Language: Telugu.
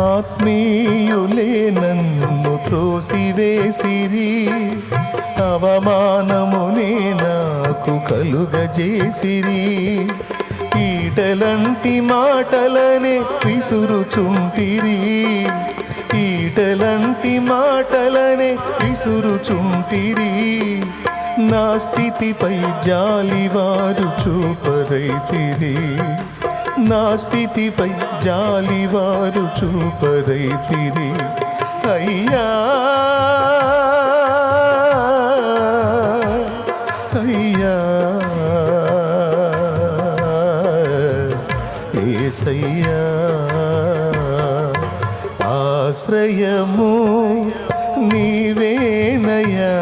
ఆత్మీయులే నన్ను త్రోసివేసిరి అవమానమునే నాకు కలుగజేసిరి. ఈటలంటి మాటలనే విసురుచుంటిరి ఈటలంటి మాటలనే విసురుచుంటిరి. నా స్థితిపై జాలివారు చూపరైతిరి. నా స్థితిపై జాలివారు చూపరైతిరి అయ్యా! అయ్యా! ఏసయ్యా! ఆశ్రయము నీవేనయ్యా.